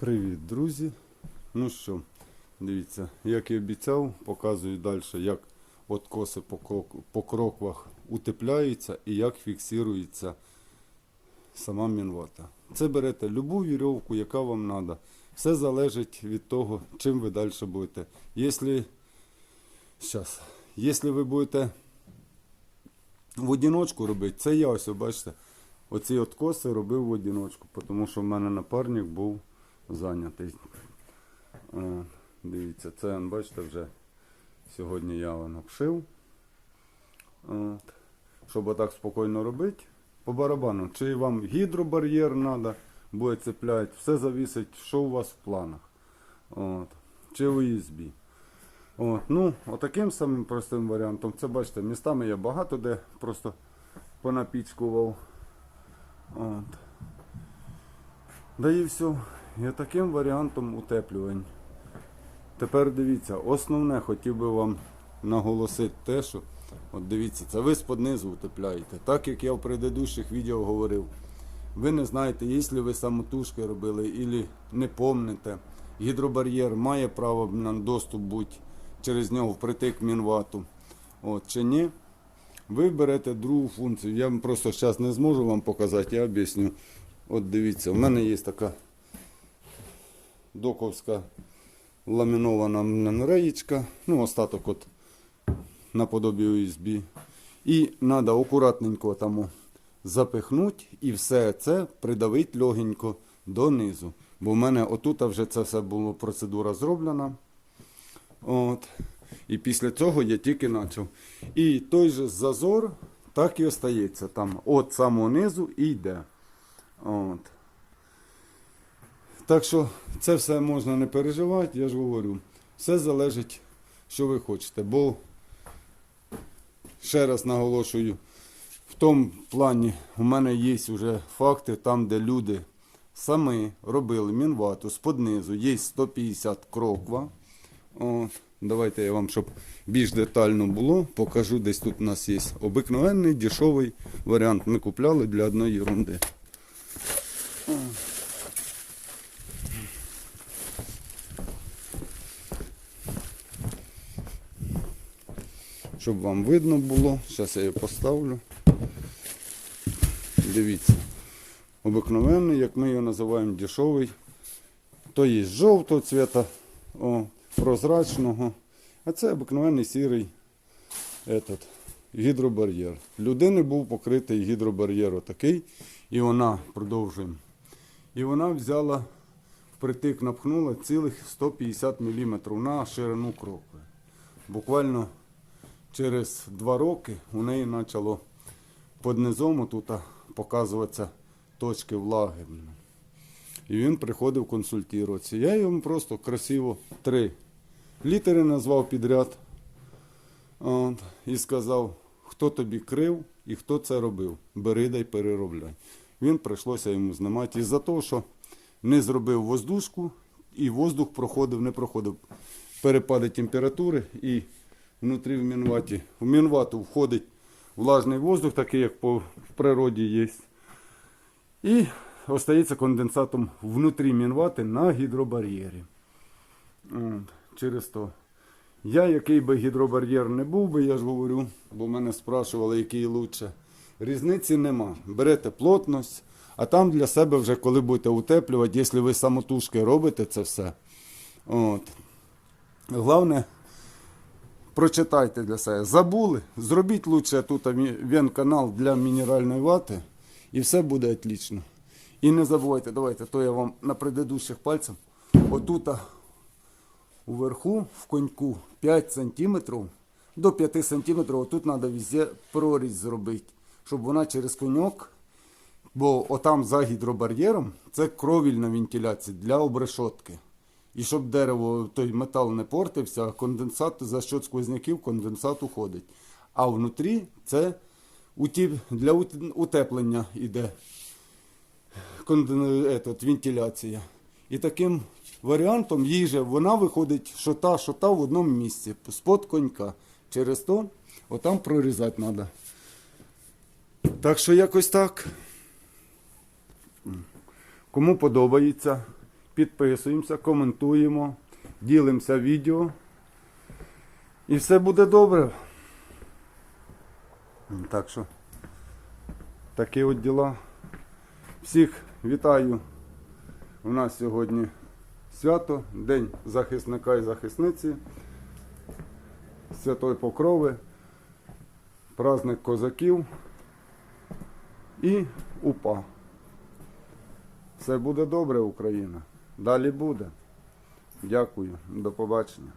Привіт, друзі. Ну що, дивіться, як і обіцяв, показую далі, як откоси по, крок- по кроквах утепляються і як фіксується сама мінвата. Це берете любу вірьовку, яка вам треба. Все залежить від того, чим ви далі будете. Якщо, якщо ви будете в одиночку робити, це я ось, бачите, оці откоси робив в одиночку, тому що в мене напарник був зайнятий. Е, Дивіться, це, бачите, вже сьогодні я воно обшив. От. Щоб отак спокійно робити, по барабану. Чи вам гідробар'єр треба, буде цепляти, все завісить, що у вас в планах. От. Чи в USB. От. Ну, отаким самим простим варіантом. Це бачите, містами я багато де просто понапічкував. От. Да і все. І таким варіантом утеплювань. Тепер дивіться, основне хотів би вам наголосити те, що от дивіться, це ви з низу утепляєте. Так як я в предыдущих відео говорив. Ви не знаєте, якщо ви самотужки робили і не помните, гідробар'єр має право на доступ бути через нього впритик мінвату. От, чи ні? Ви берете другу функцію. Я просто зараз не зможу вам показати, я об'ясню. От дивіться, в мене є така доковська ламінована нанреєчка, ну, остаток от наподобі USB. І треба акуратненько там запихнути і все це придавити легенько донизу. Бо в мене отут вже це все було процедура зроблена. От. І після цього я тільки почав. І той же зазор так і остається там. От самого низу і йде. От. Так що це все можна не переживати, я ж говорю. Все залежить, що ви хочете. Бо, ще раз наголошую, в тому плані у мене є вже факти, там, де люди самі робили мінвату з-под є 150 кроква. Давайте я вам, щоб більш детально було, покажу. Десь тут у нас є обикновенний дешевий варіант. Ми купляли для одної ерунди. Щоб вам видно було. Зараз я її поставлю. Дивіться. Обикновенний, як ми його називаємо дешевий. То є жовтого цвіта, о, прозрачного. А це обикновенний сірий этот, гідробар'єр. Людини був покритий гідробар'єр отакий. І вона, продовжуємо. І вона взяла, впритик напхнула цілих 150 мм на ширину крокви. Буквально через два роки у неї почало під низом тут показуватися точки влаги. І він приходив консультуватися. Я йому просто красиво три літери назвав підряд от, і сказав, хто тобі крив і хто це робив. Бери дай переробляй. Він прийшлося йому знімати із-за того, що не зробив воздушку, і воздух проходив, не проходив перепади температури і внутрі в мінваті. В мінвату входить влажний воздух, такий, як в природі є. І остається конденсатом внутрі мінвати на гідробар'єрі. Через то. Я, який би гідробар'єр не був би, я ж говорю, бо мене спрашували, який лучше. Різниці нема. Берете плотність, а там для себе вже коли будете утеплювати, якщо ви самотужки робите це все. От. Головне, прочитайте для себе. Забули, зробіть лучше тут вен-канал для мінеральної вати, і все буде отлично. І не забувайте, давайте, то я вам на предыдущих пальцях. Отута уверху в коньку 5 см до 5 см. Тут треба везде прорізь зробити, щоб вона через коньок, бо отам за гідробар'єром це кровільна вентиляція для обрешотки. І щоб дерево, той метал не портився, конденсат за счет сквозняків конденсат уходить. А внутрі це для утеплення йде етот, вентиляція. І таким варіантом їжа, вона виходить, що та, що та в одному місці, з-под конька. Через то отам прорізати треба. Так що якось так. Кому подобається підписуємося, коментуємо, ділимося відео. І все буде добре. Так що такі от діла. Всіх вітаю. У нас сьогодні свято, День захисника і захисниці, Святої Покрови, праздник козаків і УПА. Все буде добре, Україна. Далі буде. Дякую. До побачення.